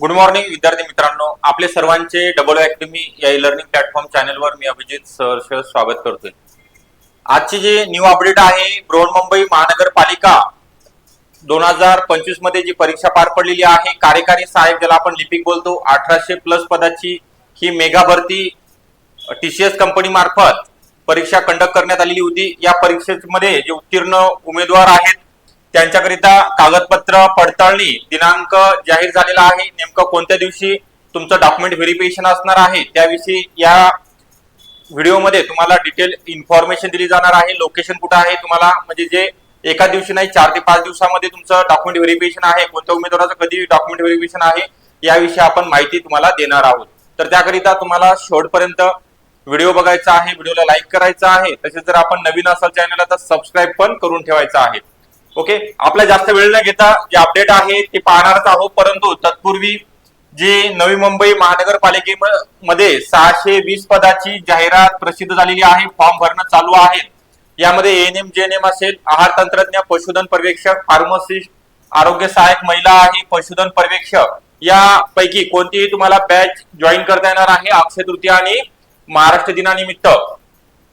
Good morning विद्यार्थी मित्रांनो. आपले सर्वांचे डबल अकॅडमी या ई लर्निंग प्लॅटफॉर्म चॅनलवर मी अभिजित सहर्ष स्वागत करतोय. आजची जी न्यू अपडेट आहे बृहन्मुंबई महानगरपालिका दोन हजार पंचवीसमध्ये जी परीक्षा पार पडलेली आहे कार्यकारी सहाय्यक ज्याला आपण लिपिक बोलतो अठराशे प्लस पदाची ही मेगा भरती टीसीएस कंपनी मार्फत परीक्षा कंडक्ट करण्यात आलेली होती. या परीक्षेमध्ये जे उत्तीर्ण उमेदवार आहेत त्यांच्याकरिता कागदपत्र पडताळणी दिनांक जाहीर झालेला आहे. नेमकं कोणत्या दिवशी तुमचं डॉक्युमेंट व्हेरिफिकेशन असणार आहे त्याविषयी या व्हिडिओमध्ये तुम्हाला डिटेल इन्फॉर्मेशन दिली जाणार आहे. लोकेशन कुठं आहे तुम्हाला? म्हणजे जे एका दिवशी नाही चार ते पाच दिवसामध्ये तुमचं डॉक्युमेंट व्हेरिफिकेशन आहे. कोणत्या उमेदवाराचं कधी डॉक्युमेंट व्हेरिफिकेशन आहे याविषयी आपण माहिती तुम्हाला देणार आहोत. तर त्याकरिता तुम्हाला शेवटपर्यंत व्हिडिओ बघायचा आहे व्हिडिओला लाईक करायचा आहे. तसेच जर आपण नवीन असाल चॅनलला तर सबस्क्राईब पण करून ठेवायचं आहे. ओके आपला जास्त वेळ न घेता जे अपडेट आहे ते पाहणारच आहोत. परंतु तत्पूर्वी जी नवी मुंबई महानगरपालिकेमध्ये सहाशे वीस पदाची जाहिरात प्रसिद्ध झालेली आहे फॉर्म भरणं चालू आहे. यामध्ये एएनएम जेएनएम असेल आहार तंत्रज्ञ पशुधन पर्यवेक्षक फार्मसिस्ट आरोग्य सहाय्यक महिला आहे पशुधन पर्यवेक्षक. यापैकी कोणतीही तुम्हाला बॅच जॉईन करता येणार आहे अक्षय तृतीया आणि महाराष्ट्र दिनानिमित्त.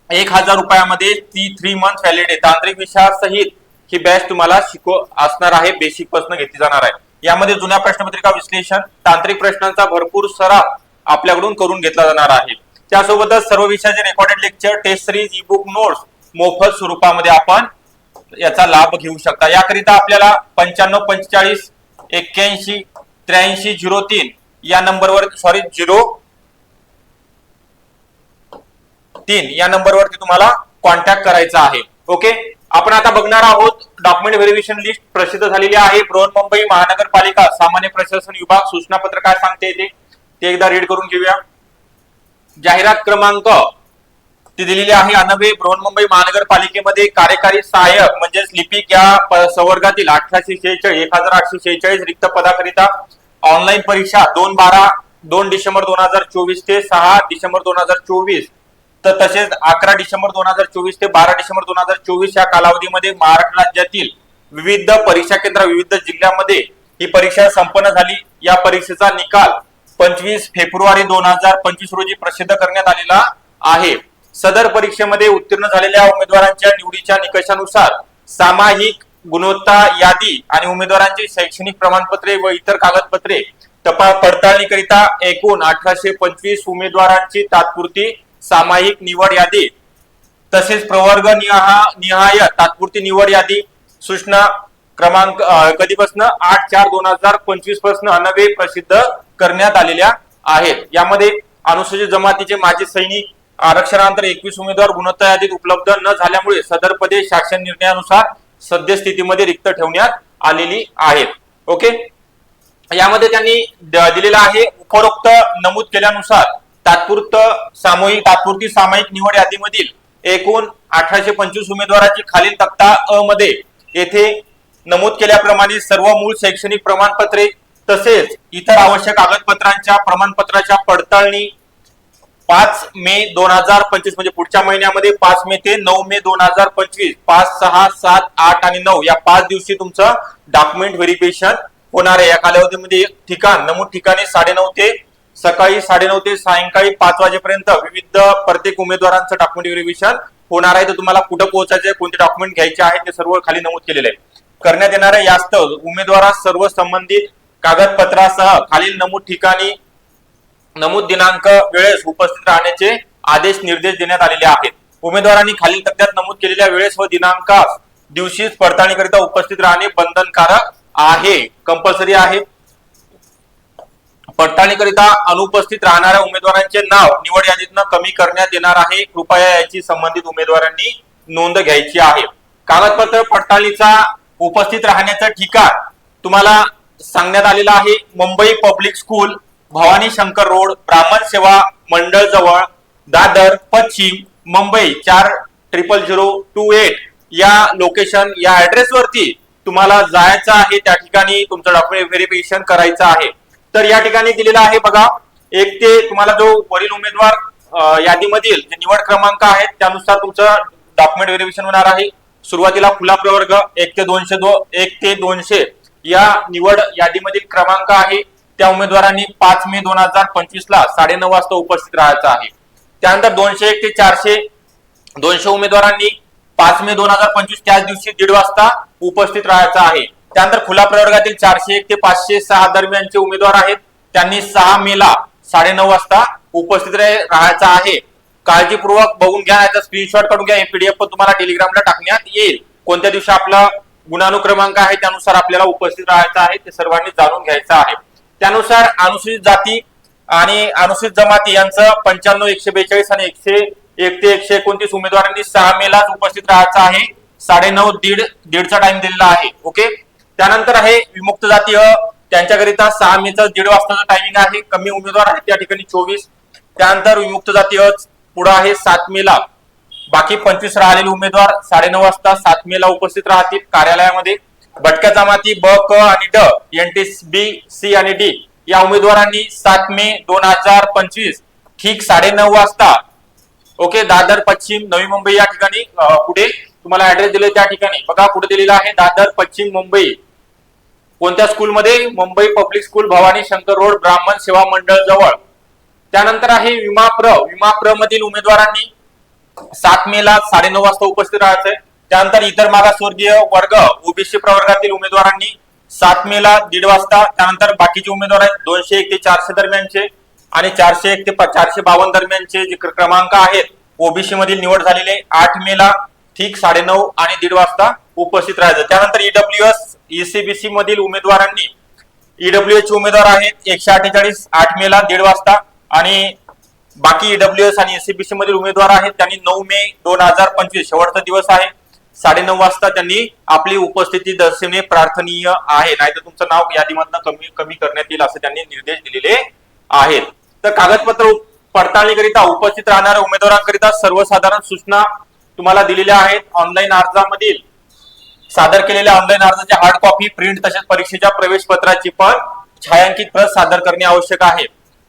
एक हजार रुपयामध्ये ती थ्री मंथ व्हॅलिड आहे. तांत्रिक विषयासहित ही बॅच तुम्हाला शिकव असणार आहे बेसिकपासून घेतली जाणार आहे. यामध्ये जुन्या प्रश्नपत्रिका विश्लेषण तांत्रिक प्रश्नांचा भरपूर सराव आपल्याकडून करून घेतला जाणार आहे. त्यासोबतच सर्व विषयाचे recorded lecture test series e book notes मोफत स्वरूपामध्ये आपण याचा लाभ घेऊ शकता. याकरिता आपल्याला पंच्याण्णव पंचेचाळीस एक्क्याऐंशी त्र्याऐंशी झिरो तीन या नंबरवर सॉरी झिरो तीन या नंबरवरती तुम्हाला कॉन्टॅक्ट करायचा आहे. ओके आपण आता बघणार आहोत डॉक्युमेंट व्हेरिफिकेशन लिस्ट प्रसिद्ध झालेली आहे. बृहन्मुंबई महानगरपालिका सामान्य प्रशासन विभाग सूचना पत्र काय सांगते ते. ते एकदा रीड करून घेऊया. जाहिरात क्रमांक ती दिलेली आहे. अनवे बृहन्मुंबई महानगरपालिकेमध्ये कार्यकारी सहाय्यक म्हणजेच लिपिक या संवर्गातील अठराशे शेहेचाळीस एक हजार आठशे शेहेचाळीस रिक्त पदाकरिता ऑनलाईन परीक्षा दोन बारा दोन डिसेंबर दोन हजार चोवीस ते सहा डिसेंबर दोन हजार चोवीस तर तसेच अकरा डिसेंबर दोन हजार चोवीस ते बारा डिसेंबर दोन हजार चोवीस या कालावधीमध्ये महाराष्ट्र राज्यातील विविध परीक्षा केंद्र विविध जिल्ह्यामध्ये ही परीक्षा संपन्न झाली. या परीक्षेचा निकाल पंचवीस फेब्रुवारी दोन हजार पंचवीस रोजी प्रसिद्ध करण्यात आलेला आहे. सदर परीक्षेमध्ये उत्तीर्ण झालेल्या उमेदवारांच्या निवडीच्या निकषानुसार सामायिक गुणवत्ता यादी आणि उमेदवारांची शैक्षणिक प्रमाणपत्रे व इतर कागदपत्रे तपा पडताळणीकरिता एकूण अठराशे पंचवीस उमेदवारांची तात्पुरती सामायिक निवड यादी तसेच प्रवर्ग निहा निहाय तात्पुरती निवड यादी सूचना क्रमांक कधीपासून आठ चार दोन हजार पंचवीसपासून अनवे प्रसिद्ध करण्यात आलेल्या आहेत. यामध्ये अनुसूचित जमातीचे माजी सैनिक आरक्षणानंतर एकवीस उमेदवार गुणवत्ता यादीत उपलब्ध न झाल्यामुळे सदर पदे शासन निर्णयानुसार सद्यस्थितीमध्ये रिक्त ठेवण्यात आलेली आहेत. ओके? यामध्ये त्यांनी दिलेला दिलेलं आहे उपरोक्त नमूद केल्यानुसार तात्पुरत सामूहिक तात्पुरती सामायिक निवड यादीमधील एकूण अठराशे पंचवीस उमेदवाराची खालील तक्ता अ मध्ये येथे नमूद केल्याप्रमाणे सर्व मूळ शैक्षणिक प्रमाणपत्रे तसेच इतर आवश्यक कागदपत्रांच्या प्रमाणपत्राच्या पडताळणी पाच मे दोन हजार पंचवीस म्हणजे पुढच्या महिन्यामध्ये पाच मे ते नऊ मे दोन हजार पंचवीस पाच सहा सात आठ आणि नऊ या पाच दिवशी तुमचं डॉक्युमेंट व्हेरिफिकेशन होणार आहे. या कालावधीमध्ये एक ठिकाण नमूद ठिकाणी साडेनऊ ते सकाळी साडेनऊ ते सायंकाळी पाच वाजेपर्यंत विविध प्रत्येक उमेदवारांचं डॉक्युमेंट व्हेरिफिकेशन होणार आहे. तर तुम्हाला कुठं पोहोचायचे कोणते डॉक्युमेंट घ्यायचे आहे ते सर्व खाली नमूद केलेले आहे. करण्यात येणाऱ्या यास्त उमेदवारास सर्व संबंधित कागदपत्रासह खालील नमूद ठिकाणी नमूद दिनांक वेळेस उपस्थित राहण्याचे आदेश निर्देश देण्यात आलेले आहेत. उमेदवारांनी खालील तक्त्यात नमूद केलेल्या वेळेस व दिनांकास दिवशीच पडताळणीकरिता उपस्थित राहणे बंधनकारक आहे कंपल्सरी आहे. पडताळणीकरिता अनुपस्थित राहणाऱ्या उमेदवारांचे नाव निवड यादीतनं कमी करण्यात येणार आहे. कृपया याची संबंधित उमेदवारांनी नोंद घ्यायची आहे. कागदपत्र पडताळणीचा उपस्थित राहण्याचं ठिकाण तुम्हाला सांगण्यात आलेलं आहे. Mumbai public school Bhavani Shankar road Brahman Seva Mandal जवळ दादर पश्चिम मुंबई चार ट्रिपल झिरो टू एट या लोकेशन या ऍड्रेस वरती तुम्हाला जायचं आहे. त्या ठिकाणी तुमचं डॉक्युमेंट व्हेरिफिकेशन करायचं आहे. तर या ठिकाणी दिलेला आहे बघा एक ते तुम्हाला जो वरील उमेदवार यादीमधील जे निवड क्रमांक आहेत त्यानुसार तुमचं डॉक्युमेंट व्हेरिफिकेशन होणार आहे. सुरुवातीला खुला प्रवर्ग एक ते दोनशे दो एक ते दोनशे या निवड यादीमधील क्रमांक आहे. त्या उमेदवारांनी पाच मे दोन हजार पंचवीस ला साडेनऊ वाजता उपस्थित राहायचं आहे. त्यानंतर दोनशे एक ते चारशे दोनशे उमेदवारांनी पाच मे दोन हजार पंचवीस त्याच दिवशी दीड वाजता उपस्थित राहायचं आहे. त्यानंतर खुला प्रवर्गातील चारशे एक ते पाचशे सहा दरम्यानचे उमेदवार आहेत. त्यांनी सहा मे ला साडेनऊ वाजता उपस्थित राहायचा राहायचं आहे. काळजीपूर्वक बघून घ्या याचा स्क्रीनशॉट काढून घ्या. हे पीडीएफ पण तुम्हाला टेलिग्रामला टाकण्यात येईल. कोणत्या दिवशी आपला गुणानुक्रमांक आहे त्यानुसार आपल्याला उपस्थित राहायचं आहे ते सर्वांनी जाणून घ्यायचं आहे. त्यानुसार अनुसूचित जाती आणि अनुसूचित जमाती यांचं पंच्याण्णव एकशे बेचाळीस आणि एकशे एक ते एकशे एकोणतीस उमेदवारांनी सहा मे लाच उपस्थित राहायचं आहे. साडेनऊ दीड दीडचा टाइम दिलेला आहे. ओके त्यानंतर आहे विमुक्त जातीय त्यांच्याकरिता सहा मेचा दीड वाजताचा टायमिंग आहे. कमी उमेदवार आहेत त्या ठिकाणी चोवीस. त्यानंतर विमुक्त जातीय पुढे आहे सात मेला. बाकी पंचवीस राहिलेले उमेदवार साडेनऊ वाजता सात मेला उपस्थित राहतील कार्यालयामध्ये. भटक्या जमाती ब क आणि ड एन टी बी सी आणि डी या उमेदवारांनी सात मे दोन हजार पंचवीस ठीक साडेनऊ वाजता. ओके दादर पश्चिम नवी मुंबई या ठिकाणी पुढे. तुम्हाला ऍड्रेस दिले त्या ठिकाणी. बघा पुढे दिलेला आहे दादर पश्चिम मुंबई. कोणत्या स्कूलमध्ये? Mumbai public school Bhavani Shankar road Brahman Seva Mandal जवळ. त्यानंतर आहे विमाप्र विमाप्र मधील उमेदवारांनी सात मे ला साडेनऊ वाजता उपस्थित राहायचंय त्यानंतर इतर मागासवर्गीय वर्ग ओबीसी प्रवर्गातील उमेदवारांनी सात मे ला दीड वाजता त्यानंतर बाकीचे उमेदवार आहेत दोनशे एक ते चारशे दरम्यानचे आणि चारशे एक ते चारशे बावन्न दरम्यानचे जे क्रमांक आहेत ओबीसी मधील निवड झालेले आठ मे ला ठीक साडेनऊ आणि दीड वाजता उपस्थित राहायचं. त्यानंतर ईडब्ल्यू एस ईसीबीसी मधील उमेदवारांनी ईडब्ल्यू एच उमेदवार आहेत. एकशे अठ्ठेचाळीस आठ मे ला दीड वाजता. आणि बाकी ईडब्ल्यू एस आणि एसीबीसी मधील उमेदवार आहेत. त्यांनी नऊ मे दोन हजार पंचवीस शेवटचा दिवस आहे. साडेनऊ वाजता त्यांनी आपली उपस्थिती दर्शवणे प्रार्थनीय आहे. नाहीतर तुमचं नाव यादीमधनं कमी कमी करण्यात येईल असे त्यांनी निर्देश दिलेले आहेत. तर कागदपत्र पडताळणीकरिता उपस्थित राहणाऱ्या उमेदवारांकरिता सर्वसाधारण सूचना तुम्हाला दिलेल्या आहेत. ऑनलाईन अर्जामधील सादर केलेल्या ऑनलाईन अर्जाची हार्ड कॉपी प्रिंट तसेच परीक्षेच्या प्रवेश पत्राची पण छायांकित प्रत सादर करणे आवश्यक आहे.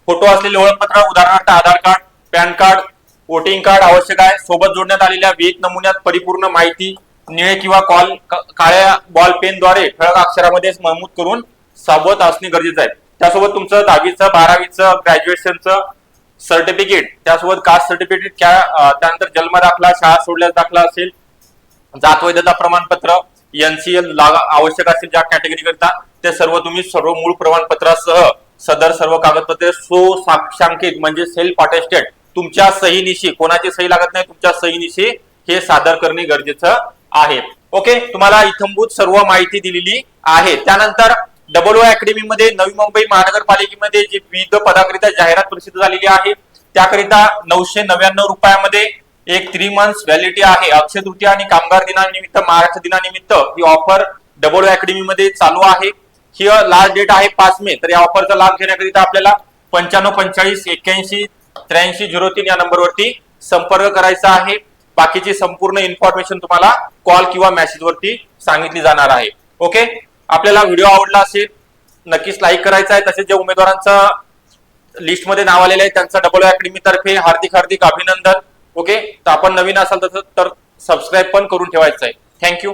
फोटो असलेले ओळखपत्र उदाहरणार्थ Aadhaar card PAN card voting card आवश्यक आहे. सोबत जोडण्यात आलेल्या वेद नमुन्यात परिपूर्ण माहिती निळे किंवा कॉल काळ्या बॉल पेन द्वारे ठळक अक्षरामध्ये नमूद करून सोबत असणे गरजेचं आहे. त्यासोबत तुमचं दहावीचं बारावीचं ग्रॅज्युएशनचं सर्टिफिकेट त्यासोबत कास्ट सर्टिफिकेट त्यानंतर जन्म दाखला शाळा सोडल्यास दाखला असेल जात वैधता प्रमाणपत्र एनसीएल आवश्यक असेल ज्या कॅटेगरी करता ते सर्व तुम्ही सर्व मूळ प्रमाणपत्रासह सदर सर्व कागदपत्रे सुसाक्षांकित म्हणजे सेल्फ अटेस्टेड तुमच्या सहीनिशी कोणाची सही लागत नाही तुमच्या सहीनिशी हे सादर करणे गरजेचं आहे. ओके तुम्हाला इथंभूत सर्व माहिती दिलेली आहे. त्यानंतर डबल ओ अकॅडमी मध्ये नवी मुंबई महानगरपालिकेमध्ये जी विविध पदाकरिता जाहिरात प्रसिद्ध झालेली आहे त्याकरिता नऊशे नव्याण्णव रुपयामध्ये एक थ्री मंथ्स व्हॅलिडिटी आहे. अक्षय तृतीया आणि कामगार दिनानिमित्त महाराष्ट्र दिनानिमित्त ही ऑफर डबल अकॅडमी मध्ये चालू आहे. ही लास्ट डेट आहे पाच मे. तर या ऑफरचा लाभ घेण्याकरिता आपल्याला पंच्याण्णव पंचेचाळीस एक्क्याऐंशी त्र्याऐंशी झिरो तीन या नंबरवरती संपर्क करायचा आहे. बाकीची संपूर्ण इन्फॉर्मेशन तुम्हाला कॉल किंवा मेसेज वरती सांगितली जाणार आहे. ओके आपल्याला व्हिडिओ आवडला असेल नक्कीच लाईक करायचा आहे. तसेच जे उमेदवारांचं लिस्टमध्ये नाव आलेलं आहे त्यांचं डबल अकॅडमी तर्फे हार्दिक हार्दिक अभिनंदन. ओके? तर आपण नवीन असाल तसं तर सबस्क्राईब पण करून ठेवायचं आहे. थँक्यू